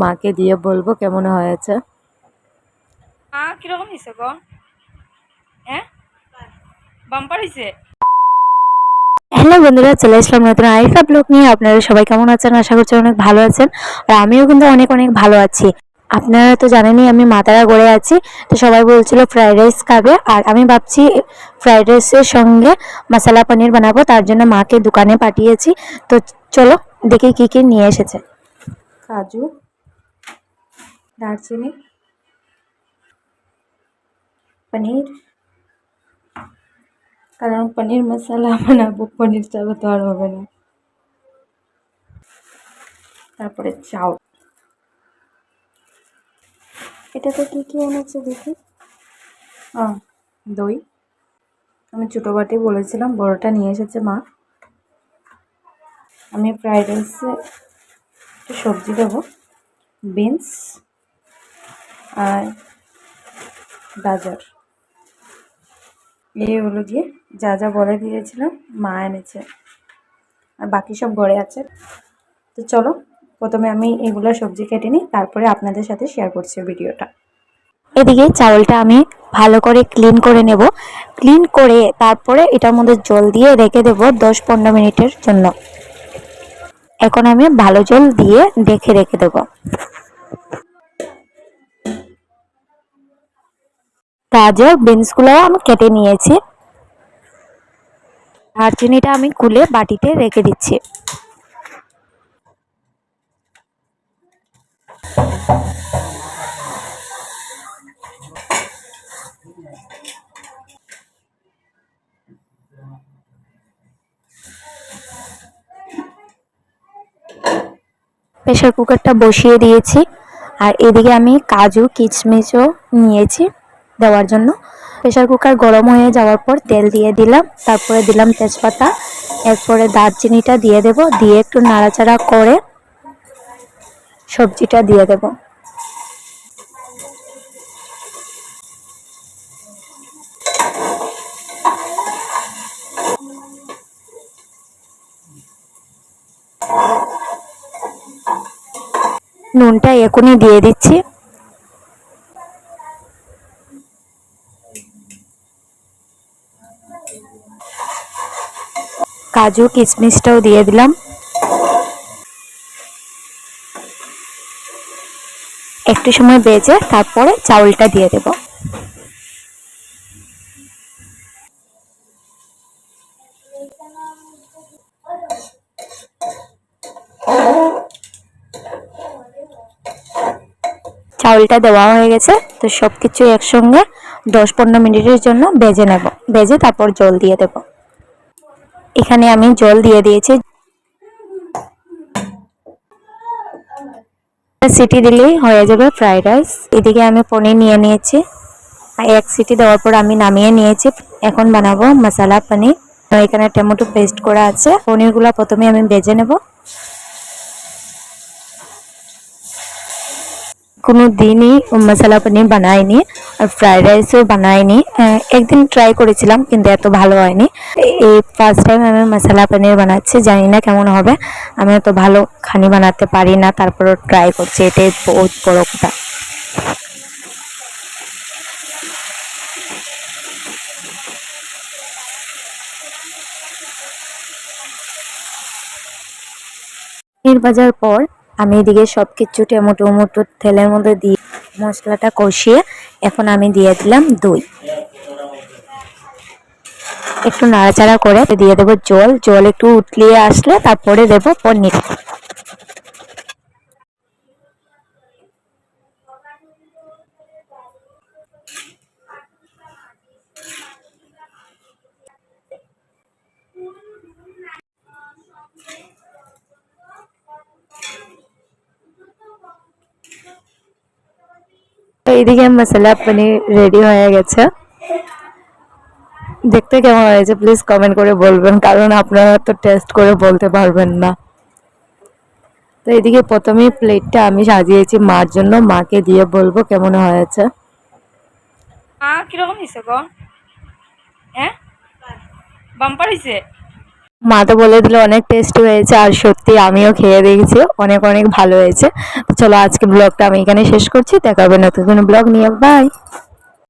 মাকে দিয়ে বলব কেমন হয়েছে? আ কীরকম হয়েছে গো? হ্যাঁ? বাম্পার হয়েছে? হ্যালো বন্ধুরা চলে আসলাম নতুন আরেকটা ব্লগ নিয়ে। আপনারা সবাই কেমন আছেন? আশা করছি অনেক ভালো আছেন। আর আমিও কিন্তু অনেক অনেক ভালো আছি। আপনারা তো জানেনই আমি মাতারা গড়ে আছি। তো সবাই বলছিল ফ্রাইড রাইস খাবে। আর আমি ভাবছি ফ্রাইড রাইসের সঙ্গে মশলা পনির বানাবো। তার জন্য মাকে দোকানে পাঠিয়েছি। তো চলো দেখি কি কি নিয়ে এসেছে। কাজু। দারচিনি পনির কারণ পনির মশলা বানাবো পনির চাবে তো আর হবে না তারপরে চাউ এটাতে কি কি এনেছে দেখি ও দই। আমি ছোটো বাটি বলেছিলাম, বড়টা নিয়ে এসেছে মা। আমি ফ্রাইড রাইসে একটু সবজি দেবো। বিনস। আর গাজর। এই হলো গিয়ে যা যা বলে দিয়েছিলাম, মা এনেছে। আর বাকি সব ঘরে আছে। তো চলো, প্রথমে আমি এগুলো সবজি কেটে নিই, তারপরে আপনাদের সাথে শেয়ার করছি ভিডিওটা। এদিকে চাউলটা আমি ভালো করে ক্লিন করে নেব। ক্লিন করে তারপরে এটার মধ্যে জল দিয়ে রেখে দেব দশ পনেরো মিনিটের জন্য। এখন আমি ভালো জল দিয়ে দেখে রেখে দেব। গাজর বিনসগুলো আমি কেটে নিয়েছি। দারচিনিটা আমি কুলে বাটিতে রেখে দিচ্ছি। প্রেশার কুকারটা বসিয়ে দিয়েছি। আর এদিকে আমি কাজু কিচমিচও নিয়েছি। দেওয়ার জন্য। প্রেশার কুকার গরম হয়ে যাওয়ার পর তেল দিয়ে দিলাম, তারপরে দিলাম তেজপাতা। এরপরে দারচিনিটা দিয়ে দেব, দিয়ে একটু নাড়াচাড়া করে সবজিটা দিয়ে দেব। নুনটা এখনই দিয়ে দিচ্ছি। কাজু কিশমিশটাও দিয়ে দিলাম। একটু সময় বেজে তারপরে চাউলটা দিয়ে দেব। চাউলটা দেওয়া হয়ে গেছে, তো সব কিছু একসঙ্গে দশ পনেরো মিনিটের জন্য বেজে নেব। বেজে তারপর জল দিয়ে দেব। এখানে আমি জল দিয়ে দিয়েছি। সিটি দিলেই হয়ে যাবে ফ্রাইড রাইস। এদিকে আমি পনির নিয়ে নিয়েছি। এক সিটি দেওয়ার পর আমি নামিয়ে নিয়েছি। এখন বানাবো মশলা পনির। এখানে টমেটো পেস্ট করা আছে। পনিরগুলো প্রথমে আমি বেজে নেব। কোনো দিনই মশলা পনির বানাইনি আর ফ্রাইড রাইসও বানাইনি একদিন ট্রাই করেছিলাম, কিন্তু এত ভালো হয়নি। এই ফার্স্ট টাইম আমি মশলা পনির বানাচ্ছি, জানি না কেমন হবে। আমি এত ভালো খানি বানাতে পারি না, তারপরও ট্রাই করছি, এটাই বহুত বড় কথা। ভাজার পর আমি এদিকে সব কিছু টেমোটো মোটো তেলের মধ্যে দিয়ে মশলাটা কষিয়ে এখন আমি দিয়ে দিলাম দই। একটু নাড়াচাড়া করে দিয়ে দেবো জল। জল একটু উতলিয়ে আসলে তারপরে দেবো পনির। এইদিকে মশলা পনির রেডি হয়ে গেছে দেখতে কেমন হয়েছে? প্লিজ কমেন্ট করে বলবেন, কারণ আপনারা তো টেস্ট করে বলতে পারবেন না। তো এদিকে প্রথমেই প্লেটটা আমি সাজিয়েছি মার জন্য, মাকে দিয়ে বলব কেমন হয়েছে। কীরকম গো? হ্যাঁ? বাম্পার হয়েছে? মা তো বলে দিল অনেক টেস্ট হয়েছে আর সত্যি আমিও খেয়ে দেখেছি, অনেক অনেক ভালো হয়েছে। তো চলো আজকে ব্লগটা আমি এখানে শেষ করছি, দেখা হবে নতুন কোনো ব্লগ নিয়ে। বাই